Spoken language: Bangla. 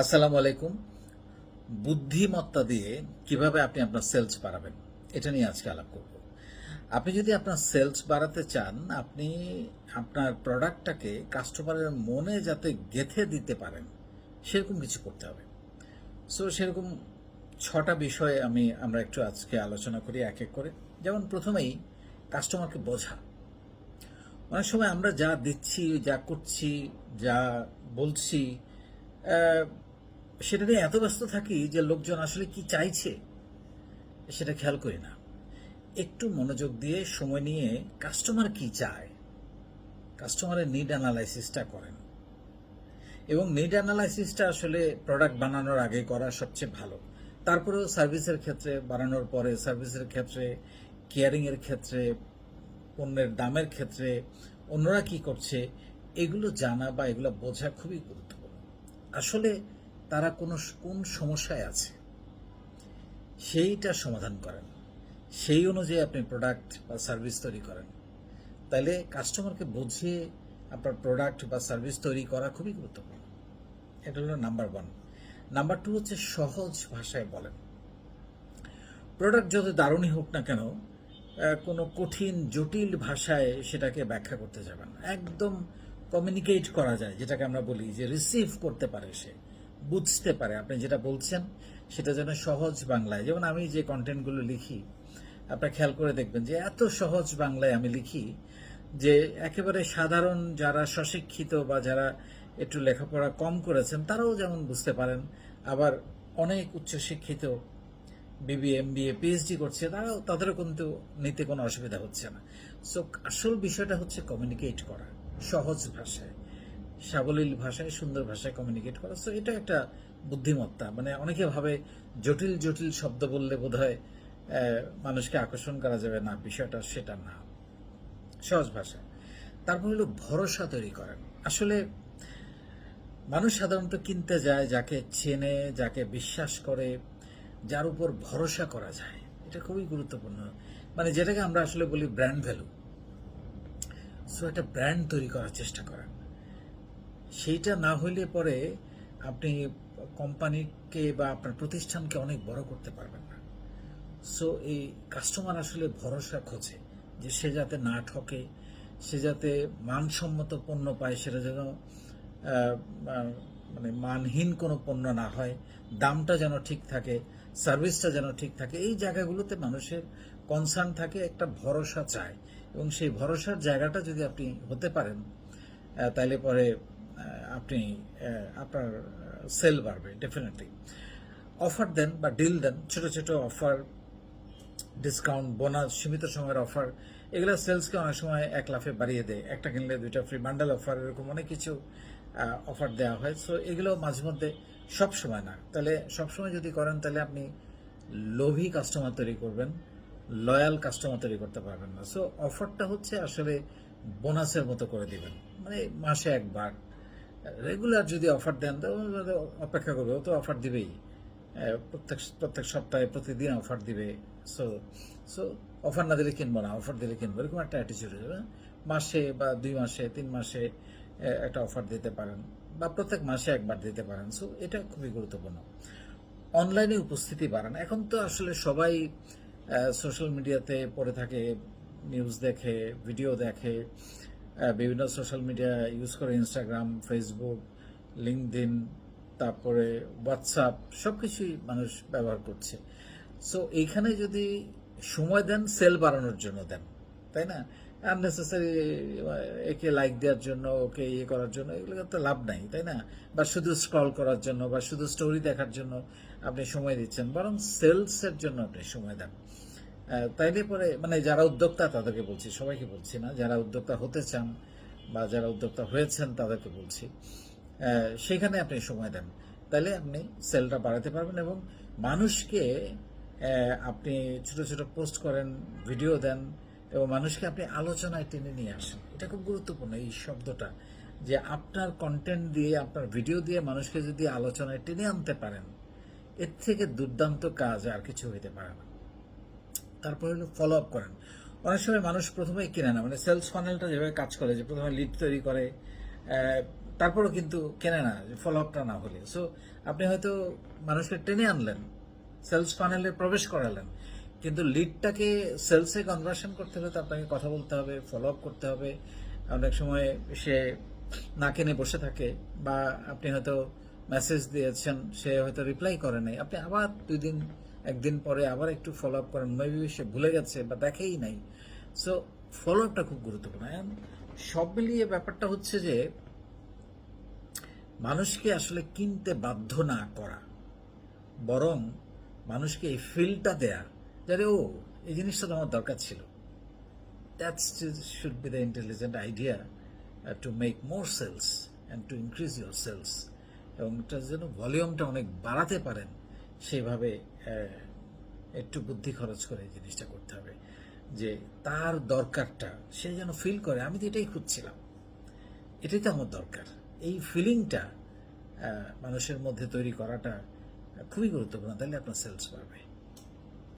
আসসালামু আলাইকুম। বুদ্ধিমত্তা দিয়ে কীভাবে আপনি আপনার সেলস বাড়াবেন, এটা নিয়ে আজকে আলাপ করব। আপনি যদি আপনার সেলস বাড়াতে চান, আপনি আপনার প্রোডাক্টটাকে কাস্টমারের মনে যাতে গেথে দিতে পারেন, সেরকম কিছু করতে হবে। সো সেরকম ছটা বিষয়ে আমি, আমরা একটু আজকে আলোচনা করি এক এক করে। যেমন প্রথমেই কাস্টমারকে বোঝা। অনেক সময় আমরা যা দিচ্ছি, যা করছি, যা বলছি সেটা নিয়ে এত ব্যস্ত থাকি যে লোকজন আসলে কি চাইছে, সেটা খেয়াল করি না। একটু মনোযোগ দিয়ে সময় নিয়ে কাস্টমার কি চায় কাস্টমারের নিড অ্যানালাইসিসটা করেন। এবং নিড অ্যানালাইসিসটা আসলে প্রোডাক্ট বানানোর আগে করা সবচেয়ে ভালো। তারপরেও সার্ভিসের ক্ষেত্রে বানানোর পরে সার্ভিসের ক্ষেত্রে কেয়ারিং এর ক্ষেত্রে, পণ্যের দামের ক্ষেত্রে, অন্যরা কি করছে, এগুলো জানা বা এগুলো বোঝা খুবই গুরুত্বপূর্ণ। আসলে তারা কোনো কোন সমস্যায় আছে? সেইটা সমাধান করেন। সেই অনুযায়ী আপনি প্রোডাক্ট বা সার্ভিস তৈরি করেন। তাইলে কাস্টমারকে বুঝিয়ে আপনার প্রোডাক্ট বা সার্ভিস তৈরি করা খুবই গুরুত্বপূর্ণ। এটা হলো নাম্বার ওয়ান নাম্বার টু হচ্ছে সহজ ভাষায় বলেন। প্রোডাক্ট যত দারুণই হোক না কেন কোনো কঠিন, জটিল ভাষায় সেটাকে ব্যাখ্যা করতে যাবেন একদম কমিউনিকেট করা যায়, যেটাকে আমরা বলি যে রিসিভ করতে পারে সে, বুঝতে পারে। আপনি যেটা বলছেন, সেটা যেন সহজ বাংলায়। যেমন আমি যে কন্টেন্টগুলো লিখি, আপনারা খেয়াল করে দেখবেন যে এত সহজ বাংলায় আমি লিখি যে একেবারে সাধারণ যারা স্বশিক্ষিত বা যারা একটু লেখাপড়া কম করেছেন, তারাও যেমন বুঝতে পারেন। আবার অনেক উচ্চশিক্ষিত বিবিএ এমবিএ পিএইচডি করছে, তারাও, তাদেরও কিন্তু নিতে কোনো অসুবিধা হচ্ছে না। সো আসল বিষয়টা হচ্ছে কমিউনিকেট করা। সহজ ভাষায় সাবলীল ভাষায় সুন্দর ভাষায় কমিউনিকেট করা। সো এটা একটা বুদ্ধিমত্তা। মানে অনেকে ভাবে জটিল জটিল শব্দ বললে আহ, মানুষকে আকর্ষণ করা যাবে না বিষয়টা সেটা না। সহজ ভাষা তারপর হলো ভরসা তৈরি করেন আসলে মানুষ সাধারণত কিনতে যায় যাকে চেনে যাকে বিশ্বাস করে যার উপর ভরসা করা যায়। এটা খুবই গুরুত্বপূর্ণ। মানে যেটাকে আমরা আসলে বলি ব্র্যান্ড ভ্যালু সো একটা ব্র্যান্ড তৈরি করার চেষ্টা করেন। সেইটা না হইলে পরে আপনি কোম্পানিকে বা আপনার প্রতিষ্ঠানকে অনেক বড় করতে পারবেন না। সো এই কাস্টমার আসলে ভরসা খোঁজে যে সে যাতে না ঠকে, সে যাতে মানসম্মত পণ্য পায়, সেটা যেন মানে মানহীন কোনো পণ্য না হয়, দামটা যেন ঠিক থাকে সার্ভিসটা যেন ঠিক থাকে, এই জায়গাগুলোতে মানুষের কনসার্ন থাকে, একটা ভরসা চায়। এবং সেই ভরসার জায়গাটা যদি আপনি হতে পারেন তাইলে পরে আপনি আপনার সেল বাড়বে ডেফিনেটলি অফার দেন বা ডিল দেন, ছোট ছোট অফার ডিসকাউন্ট বোনাস সীমিত সময়ের অফার এগুলো সেলসকে অনেক সময় এক লাফে বাড়িয়ে দেয়। একটা কিনলে দুইটা ফ্রি বান্ডেল অফার এরকম অনেক কিছু অফার দেওয়া হয়। সো এগুলো মাঝে মধ্যে সব সময় না। তাহলে সব সময় যদি করেন তাহলে আপনি লোভী কাস্টমার তৈরি করবেন। লয়াল কাস্টমার তৈরি করতে পারবেন না। সো অফারটা হচ্ছে আসলে বোনাসের মতো করে দিবেন। মানে মাসে একবার। রেগুলার যদি অফার দেন, তো অপেক্ষা করবে, ও তো অফার দিবেই। প্রত্যেক প্রত্যেক সপ্তাহে, প্রতিদিন অফার দিবে। সো সো অফার না দিলে কিনবো না অফার দিলে কিনবো, এরকম একটা অ্যাটিচিউড হয়ে যাবে। মাসে বা দুই মাসে, তিন মাসে একটা অফার দিতে পারেন বা প্রত্যেক মাসে একবার দিতে পারেন। সো এটা খুবই গুরুত্বপূর্ণ। অনলাইনে উপস্থিতি বাড়ান। এখন তো আসলে সবাই সোশ্যাল মিডিয়াতে পড়ে থাকে নিউজ দেখে ভিডিও দেখে বিভিন্ন সোশ্যাল মিডিয়া ইউজ করে ইনস্টাগ্রাম ফেসবুক লিঙ্কডিন তারপরে হোয়াটসঅ্যাপ সব কিছুই মানুষ ব্যবহার করছে। সো এইখানে যদি সময় দেন সেল বাড়ানোর জন্য দেন, তাই না? আননেসেসারি একে লাইক দেওয়ার জন্য, ওকে ইয়ে করার জন্য এগুলো তো লাভ নাই, তাই না? বা শুধু স্ক্রল করার জন্য, বা শুধু স্টোরি দেখার জন্য আপনি সময় দিচ্ছেন, বরং সেলসের জন্য আপনি সময় দেন। তাইলে পরে মানে যারা উদ্যোক্তা, তাদেরকে বলছি, সবাইকে বলছি না, যারা উদ্যোক্তা হতে চান বা যারা উদ্যোক্তা হয়েছেন, তাদেরকে বলছি সেখানে আপনি সময় দেন। তাহলে আপনি সেলটা বাড়াতে পারবেন এবং মানুষকে আপনি ছোট ছোট পোস্ট করেন ভিডিও দেন এবং মানুষকে আপনি আলোচনায় টেনে নিয়ে আসেন। এটা খুব গুরুত্বপূর্ণ, এই শব্দটা। যে আপনার কন্টেন্ট দিয়ে, আপনার ভিডিও দিয়ে মানুষকে যদি আলোচনায় টেনে আনতে পারেন, এর থেকে দুর্দান্ত কাজ আর কিছু হইতে পারে না। তারপরে হলো ফলো আপ করেন। অনেক সময় মানুষ প্রথমে কিনে না মানে সেলস ফানেলটা যেভাবে কাজ করে, যে প্রথমে লিড তৈরি করে তারপরও কিন্তু কেনে না ফলো আপটা না হলে। সো আপনি হয়তো মানুষকে টেনে আনলেন সেলস প্যানেলে প্রবেশ করালেন। কিন্তু লিডটাকে সেলসে কনভার্সন করতে হলে তো আপনাকে কথা বলতে হবে ফলো আপ করতে হবে। অনেক সময় সে না কিনে বসে থাকে বা আপনি হয়তো মেসেজ দিয়েছেন, সে হয়তো রিপ্লাই করে নাই। আপনি আবার দুই দিন, একদিন পরে আবার একটু ফলো আপ করেন। মেবি সে ভুলে গেছে বা দেখেই নাই। সো ফলো আপটা খুব গুরুত্বপূর্ণ। সব মিলিয়ে ব্যাপারটা হচ্ছে যে, মানুষকে আসলে কিনতে বাধ্য না করা, বরং মানুষকে এই ফিলটা দেয়া যে ও এই জিনিসটা তো আমার দরকার ছিল। That's should be the intelligent idea to make more sales and to increase your sales এবং এটার জন্য ভলিউমটা অনেক বাড়াতে পারেন সেইভাবে আহ, একটু বুদ্ধি খরচ করে এই জিনিসটা করতে হবে। যে তার দরকারটা সে যেন ফিল করে। আমি তো এটাই খুঁজছিলাম। এটাই তো আমার দরকার। এই ফিলিংটা মানুষের মধ্যে তৈরি করাটা খুবই গুরুত্বপূর্ণ। তাহলে আপনার সেলস বাড়বে।